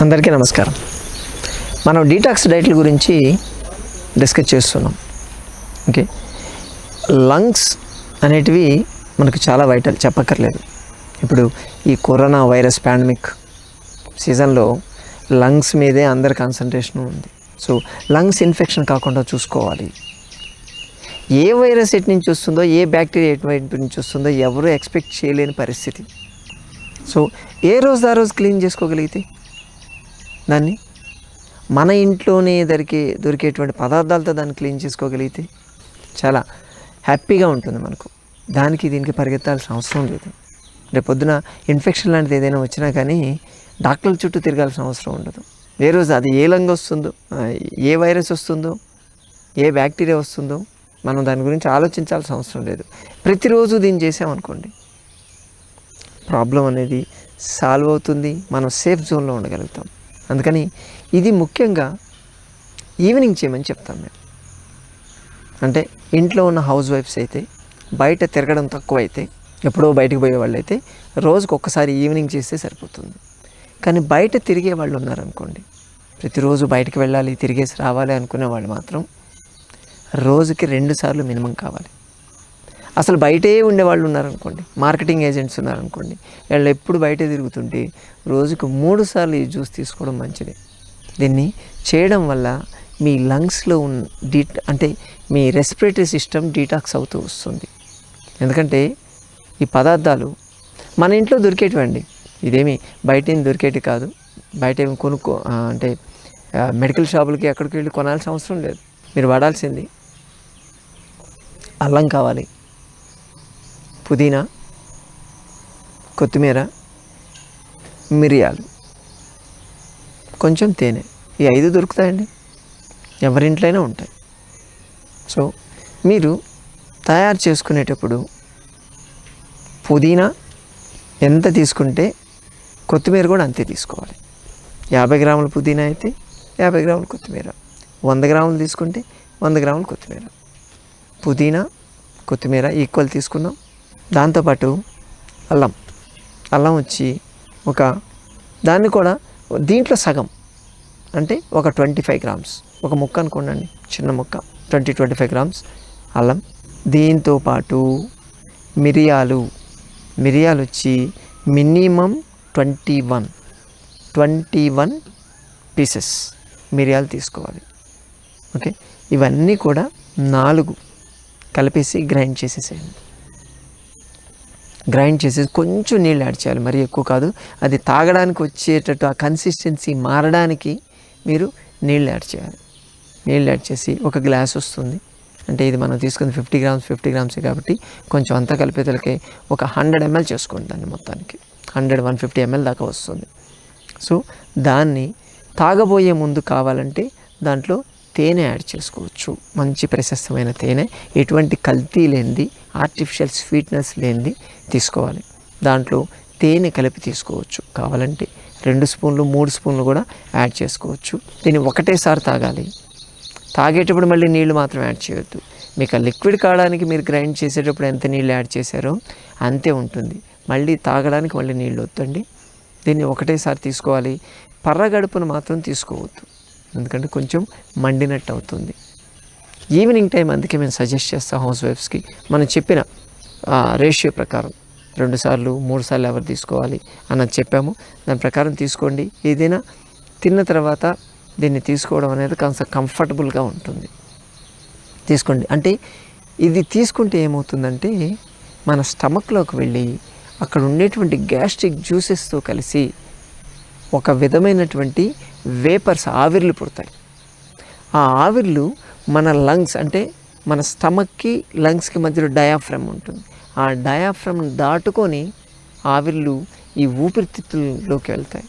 అందరికీ నమస్కారం. మనం డీటాక్స్ డైట్ల గురించి డిస్కస్ చేస్తున్నాం. ఓకే? లంగ్స్ అనేటివి మనకు చాలా వైటల్ చెప్పక్కర్లేదు. ఇప్పుడు ఈ కరోనా వైరస్ పాండమిక్ సీజన్లో లంగ్స్ మీదే అందరి కాన్సన్ట్రేషన్ ఉంది. సో లంగ్స్ ఇన్ఫెక్షన్ కాకుండా చూసుకోవాలి. ఏ వైరస్ ఎటు నుంచి వస్తుందో ఏ బ్యాక్టీరియా ఎటు నుంచి వస్తుందో ఎవరు ఎక్స్పెక్ట్ చేయలేని పరిస్థితి. సో ఏ రోజు ఆ రోజు క్లీన్ చేసుకోగలిగితే? దాన్ని? మన ఇంట్లోనే దొరికే దొరికేటువంటి పదార్థాలతో దాన్ని క్లీన్ చేసుకోగలిగితే చాలా హ్యాపీగా ఉంటుంది మనకు. దానికి దీనికి పరిగెత్తాల్సిన అవసరం లేదు. రేపు పొద్దున ఇన్ఫెక్షన్ లాంటిది ఏదైనా వచ్చినా కానీ డాక్టర్ల చుట్టూ తిరగాల్సిన అవసరం ఉండదు. ఏ రోజు అది ఏ లంగ్ వస్తుందో ఏ వైరస్ వస్తుందో ఏ బ్యాక్టీరియా వస్తుందో మనం దాని గురించి ఆలోచించాల్సిన అవసరం లేదు. ప్రతిరోజు దీన్ని చేసామనుకోండి ప్రాబ్లం అనేది సాల్వ్ అవుతుంది. మనం సేఫ్ జోన్లో ఉండగలుగుతాం. అందుకని ఇది ముఖ్యంగా ఈవినింగ్ చేయమని చెప్తాం మేము అంటే ఇంట్లో ఉన్న హౌస్ వైఫ్స్ అయితే బయట తిరగడం తక్కువ అయితే ఎప్పుడో బయటకు పోయే వాళ్ళు అయితే రోజుకు ఒక్కసారి ఈవినింగ్ చేస్తే సరిపోతుంది. కానీ బయట తిరిగే వాళ్ళు ఉన్నారనుకోండి ప్రతిరోజు బయటకు వెళ్ళాలి తిరిగేసి రావాలి అనుకునే వాళ్ళు మాత్రం రోజుకి రెండుసార్లు మినిమం కావాలి. అసలు బయటే ఉండేవాళ్ళు ఉన్నారనుకోండి మార్కెటింగ్ ఏజెంట్స్ ఉన్నారనుకోండి వీళ్ళు ఎప్పుడు బయటే తిరుగుతుంటే రోజుకు మూడు సార్లు ఈ జ్యూస్ తీసుకోవడం మంచిది. దీన్ని చేయడం వల్ల మీ లంగ్స్లో ఉన్న డీ అంటే మీ రెస్పిరేటరీ సిస్టమ్ డీటాక్స్ అవుతూ వస్తుంది. ఎందుకంటే ఈ పదార్థాలు మన ఇంట్లో దొరికేటివండి. ఇదేమి బయట ఏం దొరికేటి కాదు. బయట ఏమి కొనుక్కో అంటే మెడికల్ షాపులకి ఎక్కడికి వెళ్ళి కొనాల్సిన అవసరం లేదు. మీరు వాడాల్సింది అల్లం కావాలి. పుదీనా కొత్తిమీర మిరియాలు కొంచెం తేనె. ఈ ఐదు దొరుకుతాయండి. ఎవరింట్లోనే ఉంటాయి. సో మీరు తయారు చేసుకునేటప్పుడు పుదీనా ఎంత తీసుకుంటే కొత్తిమీర కూడా అంతే తీసుకోవాలి. యాభై గ్రాముల పుదీనా అయితే యాభై గ్రాముల కొత్తిమీర. వంద గ్రాములు తీసుకుంటే వంద గ్రాముల కొత్తిమీర. పుదీనా కొత్తిమీర ఈక్వల్ తీసుకుందాం. దాంతోపాటు అల్లం. అల్లం వచ్చి ఒక దాన్ని కూడా దీంట్లో సగం అంటే ఒక ట్వంటీ ఫైవ్ గ్రామ్స్. ఒక ముక్క అనుకోండి చిన్న ముక్క ట్వంటీ ట్వంటీ ఫైవ్ గ్రామ్స్ అల్లం. దీంతో పాటు మిరియాలు. మిరియాలు వచ్చి minimum twenty one twenty one pieces మిరియాలు తీసుకోవాలి. ఓకే? ఇవన్నీ కూడా నాలుగు కలిపేసి గ్రైండ్ చేసేసేయండి. గ్రైండ్ చేసేసి కొంచెం నీళ్ళు యాడ్ చేయాలి. మరి ఎక్కువ కాదు. అది తాగడానికి వచ్చేటట్టు ఆ కన్సిస్టెన్సీ మారడానికి మీరు నీళ్ళు యాడ్ చేయాలి. నీళ్ళు యాడ్ చేసి ఒక గ్లాస్ వస్తుంది. అంటే ఇది మనం తీసుకుంది ఫిఫ్టీ గ్రామ్స్ ఫిఫ్టీ గ్రామ్స్ కాబట్టి కొంచెం అంతా కలిపేతలకి ఒక హండ్రెడ్ ఎంఎల్ చేసుకోండి దాన్ని మొత్తానికి. హండ్రెడ్ వన్ ఫిఫ్టీ ఎంఎల్ దాకా వస్తుంది. సో దాన్ని తాగబోయే ముందు కావాలంటే దాంట్లో తేనె యాడ్ చేసుకోవచ్చు. మంచి ప్రశస్తమైన తేనె. ఎటువంటి కల్తీ లేనిది ఆర్టిఫిషియల్ స్వీట్నెస్ లేనిది తీసుకోవాలి. దాంట్లో తేనె కలిపి తీసుకోవచ్చు. కావాలంటే రెండు స్పూన్లు మూడు స్పూన్లు కూడా యాడ్ చేసుకోవచ్చు. దీన్ని ఒకటేసారి తాగాలి. తాగేటప్పుడు మళ్ళీ నీళ్ళు మాత్రం యాడ్ చేయొద్దు. మీకు ఆ లిక్విడ్ కావడానికి మీరు గ్రైండ్ చేసేటప్పుడు ఎంత నీళ్ళు యాడ్ చేశారో అంతే ఉంటుంది. మళ్ళీ తాగడానికి మళ్ళీ నీళ్ళు వద్దండి. దీన్ని ఒకటేసారి తీసుకోవాలి. పర్రగడుపును మాత్రం తీసుకోవద్దు. ఎందుకంటే కొంచెం మండినట్టు అవుతుంది ఈవినింగ్ టైం అందుకే మేము సజెస్ట్ చేస్తాం హౌస్ వైఫ్స్కి మనం చెప్పిన రేషియో ప్రకారం. రెండు సార్లు మూడు సార్లు ఎవరు తీసుకోవాలి అన్నది చెప్పాము. దాని ప్రకారం తీసుకోండి. ఏదైనా తిన్న తర్వాత దీన్ని తీసుకోవడం అనేది కాస్త కంఫర్టబుల్గా ఉంటుంది. తీసుకోండి. అంటే ఇది తీసుకుంటే ఏమవుతుందంటే మన స్టమక్లోకి వెళ్ళి అక్కడ ఉండేటువంటి గ్యాస్ట్రిక్ జ్యూసెస్తో కలిసి ఒక విధమైనటువంటి వేపర్స్ ఆవిర్లు పుడతాయి. ఆ ఆవిర్లు మన లంగ్స్ అంటే మన స్టమక్కి లంగ్స్కి మధ్యలో డయాఫ్రమ్ ఉంటుంది. ఆ డయాఫ్రమ్ దాటుకొని ఆవిర్లు ఈ ఊపిరితిత్తుల్లోకి వెళ్తాయి.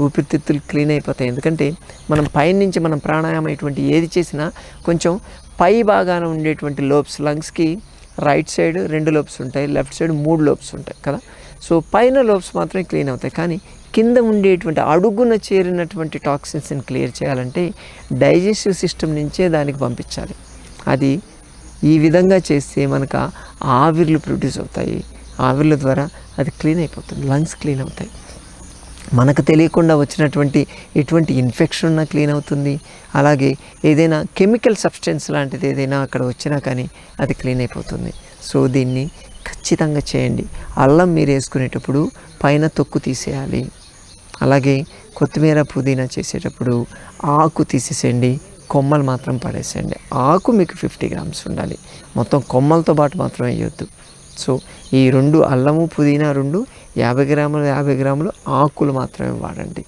ఊపిరితిత్తులు క్లీన్ అయిపోతాయి. ఎందుకంటే మనం పైనుంచి మనం ప్రాణాయామం ఇటువంటి ఏది చేసినా కొంచెం పై భాగాన ఉండేటువంటి లోబ్స్ లంగ్స్కి రైట్ సైడ్ రెండు లోబ్స్ ఉంటాయి లెఫ్ట్ సైడ్ మూడు లోబ్స్ ఉంటాయి కదా. సో పైన లోబ్స్ మాత్రమే క్లీన్ అవుతాయి. కానీ కింద ఉండేటువంటి అడుగున చేరినటువంటి టాక్సిన్స్ని క్లియర్ చేయాలంటే డైజెస్టివ్ సిస్టమ్ నుంచే దానికి పంపించాలి. అది ఈ విధంగా చేస్తే మనకు ఆవిర్లు ప్రొడ్యూస్ అవుతాయి. ఆవిర్ల ద్వారా అది క్లీన్ అయిపోతుంది. లంగ్స్ క్లీన్ అవుతాయి. మనకు తెలియకుండా వచ్చినటువంటి ఎటువంటి ఇన్ఫెక్షన్ ఉన్నా క్లీన్ అవుతుంది. అలాగే ఏదైనా కెమికల్ సబ్స్టెన్స్ లాంటిది ఏదైనా అక్కడ వచ్చినా కానీ అది క్లీన్ అయిపోతుంది. సో దీన్ని ఖచ్చితంగా చేయండి. అల్లం మీరు వేసుకునేటప్పుడు పైన తొక్కు తీసేయాలి. అలాగే కొత్తిమీర పుదీనా చేసేటప్పుడు ఆకు తీసేసేయండి కొమ్మలు మాత్రం పడేసేయండి. ఆకు మీకు ఫిఫ్టీ గ్రామ్స్ ఉండాలి. మొత్తం కొమ్మలతో పాటు మాత్రం వేయొద్దు. సో ఈ రెండు అల్లము పుదీనా రెండు యాభై గ్రాములు యాభై గ్రాములు ఆకులు మాత్రమే వాడండి.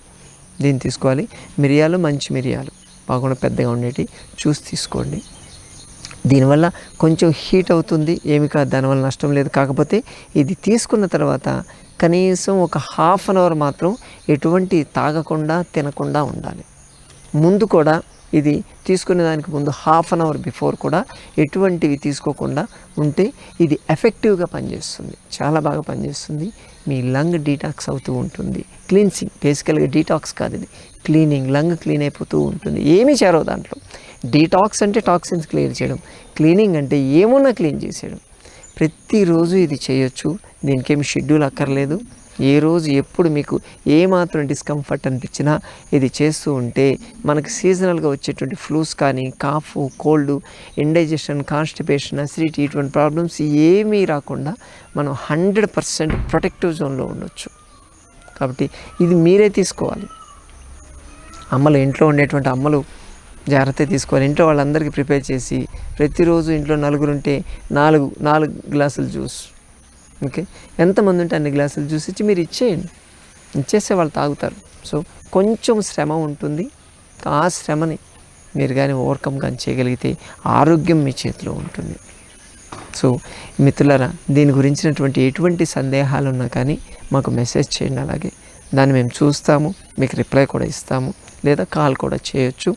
దీన్ని తీసుకోవాలి. మిరియాలు మంచి మిరియాలు. బాగుండా పెద్దగా ఉండేటి చూసి తీసుకోండి. దీనివల్ల కొంచెం హీట్ అవుతుంది. ఏమి కాదు దానివల్ల నష్టం లేదు. కాకపోతే ఇది తీసుకున్న తర్వాత కనీసం ఒక హాఫ్ అన్ అవర్ మాత్రం ఎటువంటి తాగకుండా తినకుండా ఉండాలి. ముందు కూడా ఇది తీసుకునే దానికి ముందు హాఫ్ అన్ అవర్ బిఫోర్ కూడా ఎటువంటివి తీసుకోకుండా ఉంటే ఇది ఎఫెక్టివ్గా పనిచేస్తుంది. చాలా బాగా పనిచేస్తుంది. మీ లంగ్ డీటాక్స్ అవుతూ ఉంటుంది. క్లీన్సింగ్ బేసికల్గా డీటాక్స్ కాదు ఇది. క్లీనింగ్ లంగ్ క్లీన్ అయిపోతూ ఉంటుంది. ఏమీ చేరవు దాంట్లో. డీటాక్స్ అంటే టాక్సిన్స్ క్లియర్ చేయడం. క్లీనింగ్ అంటే ఏమున్నా క్లీన్ చేసేయడం. ప్రతిరోజు ఇది చేయొచ్చు. దీనికేమి షెడ్యూల్ అక్కర్లేదు. ఏ రోజు ఎప్పుడు మీకు ఏ మాత్రం డిస్కంఫర్ట్ అనిపించినా ఇది చేస్తూ ఉంటే మనకి సీజనల్గా వచ్చేటువంటి ఫ్లూస్ కానీ cough cold indigestion constipation acidity ఇటువంటి ప్రాబ్లమ్స్ ఏమీ రాకుండా మనం హండ్రెడ్ పర్సెంట్ ప్రొటెక్టివ్ జోన్లో ఉండొచ్చు. కాబట్టి ఇది మీరే తీసుకోవాలి. అమ్మలు ఇంట్లో ఉండేటువంటి అమ్మలు జాగ్రత్త తీసుకోవాలి. ఇంట్లో వాళ్ళందరికీ ప్రిపేర్ చేసి ప్రతిరోజు ఇంట్లో నలుగురు ఉంటే నాలుగు నాలుగు గ్లాసులు జ్యూస్. ఓకే? ఎంతమంది ఉంటే అన్ని గ్లాసులు జ్యూస్ ఇచ్చి మీరు ఇచ్చేయండి. ఇచ్చేస్తే వాళ్ళు తాగుతారు. సో కొంచెం శ్రమ ఉంటుంది. ఆ శ్రమని మీరు కానీ ఓవర్కమ్ కానీ చేయగలిగితే ఆరోగ్యం మీ చేతిలో ఉంటుంది. సో మిత్రులరా దీని గురించినటువంటి ఎటువంటి సందేహాలు ఉన్నా కానీ మాకు మెసేజ్ చేయండి అలాగే. దాన్ని మేము చూస్తాము మీకు రిప్లై కూడా ఇస్తాము లేదా కాల్ కూడా చేయొచ్చు.